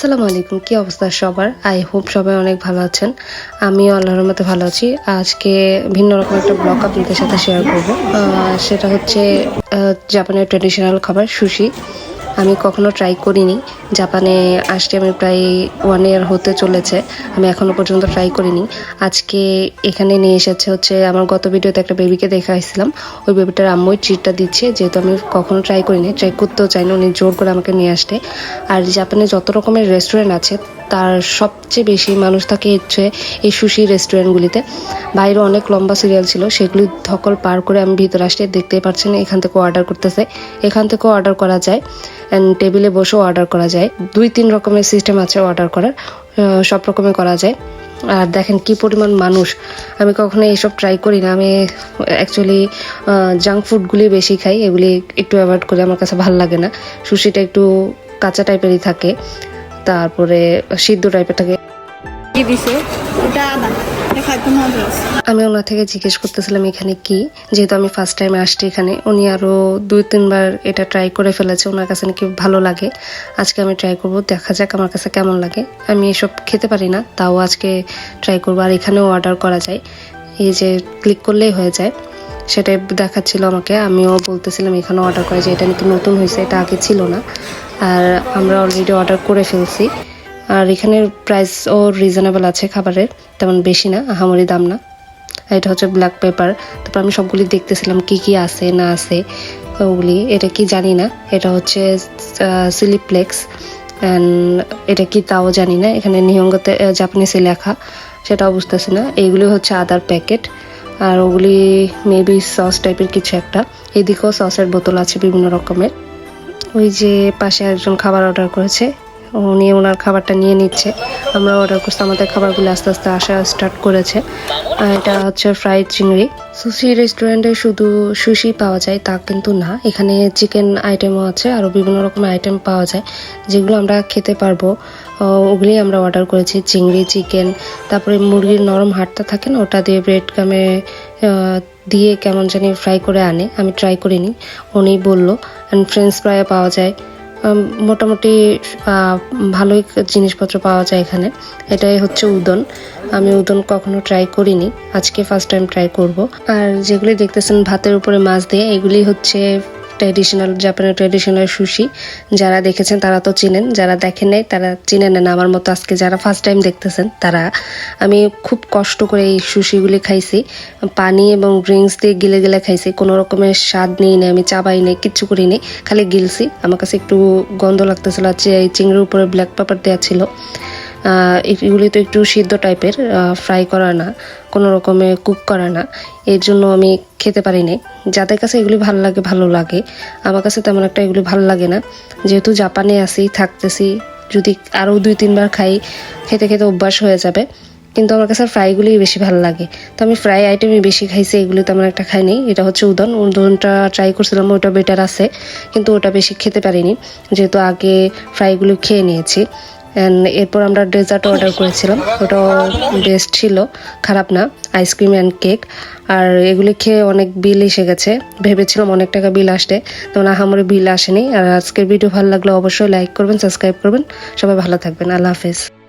আসসালামু আলাইকুম। কি অবস্থা সবার? আই হোপ সবাই অনেক ভালো আছেন। আমি আল্লাহর মতো ভালো আছি। আজকে ভিন্ন রকম একটা ব্লগ আপনাদের সাথে শেয়ার করব। সেটা হচ্ছে জাপানের ট্রেডিশনাল খাবার সুশি আমি কখনো ট্রাই করিনি। জাপানে আসতে আমি প্রায় ওয়ান ইয়ার হতে চলেছে। আমি এখনও পর্যন্ত ট্রাই করিনি। আজকে এখানে নিয়ে এসেছে হচ্ছে, আমার গত ভিডিওতে একটা বেবিকে দেখাইছিলাম। ওই বেবিটার আম্মুই ট্রিটটা দিচ্ছে, যেহেতু আমি কখনো ট্রাই করিনি। ট্রাই করতেও চাইনি, উনি জোর করে আমাকে নিয়ে আসতে। আর জাপানে যত রকমের রেস্টুরেন্ট আছে তার সবচেয়ে বেশি মানুষ থাকে হচ্ছে এই সুশি রেস্টুরেন্টগুলিতে। বাইরে অনেক লম্বা সিরিয়াল ছিল, সেগুলি ধকল পার করে আমি ভিতরে আসতে দেখতেই পাচ্ছেন এখান থেকে অর্ডার করতেছে। এখান থেকেও অর্ডার করা যায় অ্যান্ড টেবিলে বসেও অর্ডার করা যায়। দুই তিন রকমের সিস্টেম আছে অর্ডার করার সব রকমের করা যায়। আর দেখেন কি পরিমাণ মানুষ, আমি কখনো এইসব ট্রাই করি না, আমি অ্যাকচুয়ালি জাঙ্ক ফুডগুলি বেশি খাই, এগুলি একটু অ্যাভয়েড করি আমার কাছে ভালো লাগে না। সুশিটা একটু কাঁচা টাইপেরই থাকে তারপরে সিদ্ধ টাইপের থাকে। দিছে? এটা আদা। আমি ওনার থেকে জিজ্ঞেস করতেছিলাম এখানে কি? যেহেতু আমি ফার্স্ট টাইম আসছি এখানে উনি আরও দুই তিনবার এটা ট্রাই করে ফেলেছে। ওনার কাছে নাকি ভালো লাগে। আজকে আমি ট্রাই করব দেখা যাক আমার কাছে কেমন লাগে। আমি এসব খেতে পারি না তাও আজকে ট্রাই করব। আর এখানেও অর্ডার করা যায়। এই যে ক্লিক করলেই হয়ে যায়। সেটাই দেখাচ্ছিল আমাকে। আমিও বলতেছিলাম, এখানে অর্ডার করে যে এটা নাকি নতুন হয়েছে, এটা আগে ছিল না। আর আমরা অলরেডি অর্ডার করে ফেলছি। আর এখানের প্রাইসও রিজনেবল আছে খাবারের, তেমন বেশি না, আহামরি দাম না। এটা হচ্ছে ব্ল্যাক পেপার তারপর আমি সবগুলি দেখতেছিলাম, কি কি আছে, না আছে, ওগুলি। এটা কি জানি না। এটা হচ্ছে সিলিপ্লেক্স অ্যান্ড এটা কি তাও জানি না। এখানে নিহঙ্গতে জাপানিসে লেখা, সেটাও বুঝতেছি না। এইগুলি হচ্ছে আদার প্যাকেট আর ওগুলি মেবি সস টাইপের কিছু একটা। এদিকেও সসের বোতল আছে বিভিন্ন রকমের। ওই যে পাশে একজন খাবার অর্ডার করেছে। উনি ওনার খাবারটা নিয়ে নিচ্ছে। আমরা অর্ডার করছি। আমাদের খাবারগুলো আস্তে আস্তে আসা স্টার্ট করেছে। এটা হচ্ছে ফ্রাইড চিংড়ি। সুশি রেস্টুরেন্টে শুধু সুশি পাওয়া যায়, তা কিন্তু না। এখানে চিকেন আইটেমও আছে, আরও বিভিন্ন রকমের আইটেম পাওয়া যায়, যেগুলো আমরা খেতে পারব। ওগুলি আমরা অর্ডার করেছি। চিংড়ি চিকেন তারপরে মুরগির নরম হাটটা থাকে না, ওটা দিয়ে ব্রেড কামে দিয়ে কেমন জানি ফ্রাই করে আনে। আমি ট্রাই করিনি, উনি বলল। অ্যান্ড ফ্রেঞ্চ ফ্রাই পাওয়া যায়। মোটামুটি ভালোই জিনিসপত্র পাওয়া যায় এখানে। এটাই হচ্ছে উদন। আমি উদন কখনো ট্রাই করিনি। আজকে ফার্স্ট টাইম ট্রাই করব। আর যেগুলি দেখতেছেন ভাতের উপরে মাছ দিয়ে, এগুলি হচ্ছে ট্র্যাডিশনাল জাপানের ট্র্যাডিশনাল সুশি যারা দেখেছেন তারা তো চিনেন, যারা দেখেন নাই তারা চিনেন না। আমার মতো আজকে যারা ফার্স্ট টাইম দেখতেছেন তারা, আমি খুব কষ্ট করে এই সুশিগুলি খাইছি। পানি এবং ড্রিঙ্কস দিয়ে গিলে গিলে খাইছি, কোনো রকমের স্বাদ নিই, নেই, আমি চাবাই নেই, কিচ্ছু করি নেই, খালি গিলছি। আমার কাছে একটু গন্ধ লাগতেছিল, আর এই চিংড়ির উপরে ব্ল্যাক পেপার দেওয়া ছিল। এগুলি তো একটু সিদ্ধ টাইপের ফ্রাই করা না, কোনো রকমে কুক করা না। এর জন্য আমি খেতে পারি নাই যাদের কাছে এগুলি ভালো লাগে ভালো লাগে, আমার কাছে তেমন একটা এগুলি ভালো লাগে না। যেহেতু জাপানে আছি, থাকতেছি, যদি আরও দুই, তিনবার খাই, খেতে খেতে অভ্যাস হয়ে যাবে। কিন্তু আমার কাছে ফ্রাইগুলি বেশি ভালো লাগে। তো আমি ফ্রাই আইটেমই বেশি খাইছি, এগুলি তেমন একটা খাইনি। এটা হচ্ছে উদন উদনটা ট্রাই করছিলাম, ওটা বেটার আছে। কিন্তু ওটা বেশি খেতে পারিনি। যেহেতু আগে ফ্রাইগুলো খেয়ে নিয়েছি। এরপর আমরা ডেজার্ট অর্ডার করেছিলাম। ওটাও বেস্ট ছিল। খারাপ না। আইসক্রিম অ্যান্ড কেক আর এগুলি খেয়ে অনেক বিল এসে গেছে। ভেবেছিলাম অনেক টাকা বিল আসতে তেমন আমার বিল আসেনি। আর আজকের ভিডিও ভালো লাগলে অবশ্যই লাইক করবেন সাবস্ক্রাইব করবেন। সবাই ভালো থাকবেন। আল্লাহ হাফেজ।